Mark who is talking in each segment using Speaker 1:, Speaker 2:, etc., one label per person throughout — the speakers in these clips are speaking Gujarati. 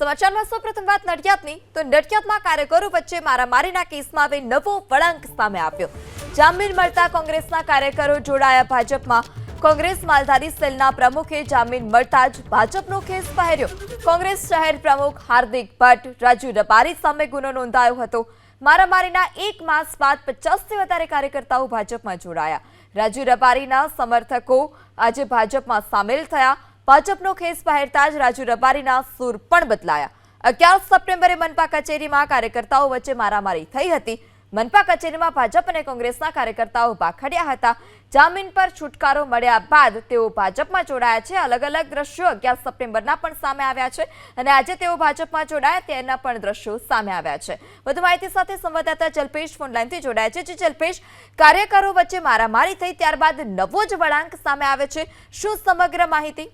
Speaker 1: સમાચારમાં સૌપ્રથમ વાત નડિયાદની. તો નડિયાદમાં કાર્યકરો વચ્ચે મારામારીના કેસમાં હવે નવો વળાંક સામે આવ્યો. જામીન મળતા કોંગ્રેસના કાર્યકરો જોડાયા ભાજપમાં. કોંગ્રેસ માલધારી સેલના પ્રમુખે જામીન મળતા જ ભાજપનો કેસ પહેર્યો. કોંગ્રેસ શહેર પ્રમુખ હાર્દિક ભટ્ટ, રાજુ રબારી સામે ગુનો નોંધાયો હતો. મારામારીના એક માસ બાદ પચાસથી વધારે કાર્યકર્તાઓ ભાજપમાં જોડાયા. રાજુ રબારીના સમર્થકો આજે ભાજપમાં સામેલ થયા. ભાજપનો ખેસ પહેરતા જ રાજુ રબારીના સૂર પણ બદલાયા. અગિયાર સપ્ટેમ્બરે મનપા કચેરીમાં કાર્યકર્તાઓ વચ્ચે મારામારી થઈ હતી. મનપા કચેરીમાં ભાજપ અને કોંગ્રેસના કાર્યકર્તાઓ ભાખડ્યા હતા. જામીન પર છુટકારો મળ્યા બાદ તેઓ ભાજપમાં જોડાયા છે. અલગ અલગ દ્રશ્યો અગિયાર સપ્ટેમ્બરના પણ સામે આવ્યા છે અને આજે તેઓ ભાજપમાં જોડાયા તેના પણ દ્રશ્યો સામે આવ્યા છે. વધુ માહિતી સાથે સંવાદદાતા જલ્પેશ ફોનલાઈનથી જોડાયા છે. જે જલ્પેશ, કાર્યકરો વચ્ચે મારામારી થઈ ત્યારબાદ નવો જ વળાંક સામે આવે છે. શું સમગ્ર માહિતી?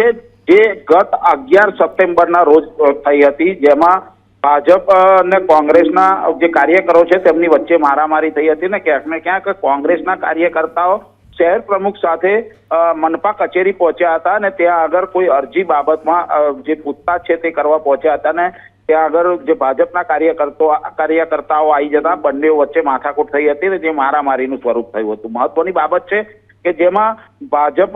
Speaker 2: કે જે ગત અગિયાર સપ્ટેમ્બરના રોજ થઈ હતી. જેમાં ભાજપ અને કોંગ્રેસના જે કાર્યકરો છે તેમની વચ્ચે મારામારી થઈ હતી ને ક્યાંક ને ક્યાંક કોંગ્રેસના કાર્યકર્તાઓ શહેર પ્રમુખ સાથે મનપા કચેરી પહોંચ્યા હતા અને ત્યાં આગળ કોઈ અરજી બાબતમાં જે પૂછતાછ છે તે કરવા પહોંચ્યા હતા ને ત્યાં આગળ જે ભાજપના કાર્યકર્તો, કાર્યકર્તાઓ આવી જતા બંને વચ્ચે માથાકૂટ થઈ હતી ને જે મારામારીનું સ્વરૂપ થયું હતું. મહત્વની બાબત છે કે જેમાં ભાજપ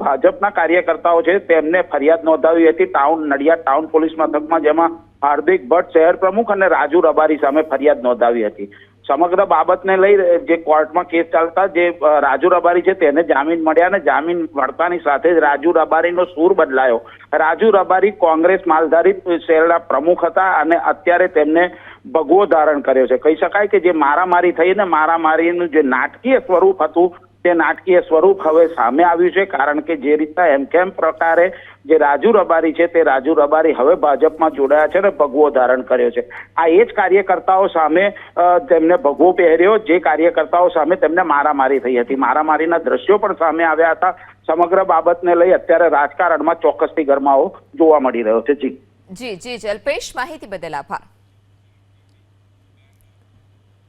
Speaker 2: ભાજપના કાર્યકર્તાઓ છે તેમને ફરિયાદ નોંધાવી હતી ટાઉન, નડિયાદ ટાઉન પોલીસ મથકમાં, જેમાં હાર્દિક ભટ્ટ શહેર પ્રમુખ અને રાજુ રબારી સામે ફરિયાદ નોંધાવી હતી. સમગ્ર બાબતને લઈ જે કોર્ટમાં કેસ ચાલતા, જે રાજુ રબારી છે તેને જામીન મળ્યા અને જામીન મળતાની સાથે જ રાજુ રબારીનો સૂર બદલાયો. રાજુ રબારી કોંગ્રેસ માલધારી શહેરના પ્રમુખ હતા અને અત્યારે તેમને ભગવો ધારણ કર્યો છે. કહી શકાય કે જે મારામારી થઈ ને મારામારીનું જે નાટકીય સ્વરૂપ હતું તે નાટકીય સ્વરૂપ હવે સામે આવ્યું છે, કારણ કે જે રીતના એમ કેમ પ્રકારે જે રાજુ રબારી છે, તે રાજુ રબારી હવે ભાજપમાં જોડાયા છે ને ભગવો ધારણ કર્યો છે. આ એ જ કાર્યકર્તાઓ સામે તેમને ભગવો પહેર્યો, જે કાર્યકર્તાઓ સામે તેમને મારામારી થઈ હતી. મારામારીના દ્રશ્યો પણ સામે આવ્યા હતા. સમગ્ર બાબતને લઈ અત્યારે રાજકારણમાં ચોક્કસથી ગરમાવો જોવા મળી રહ્યો છે. જી.
Speaker 1: જી જી અલ્પેશ માહિતી બદલ આભાર.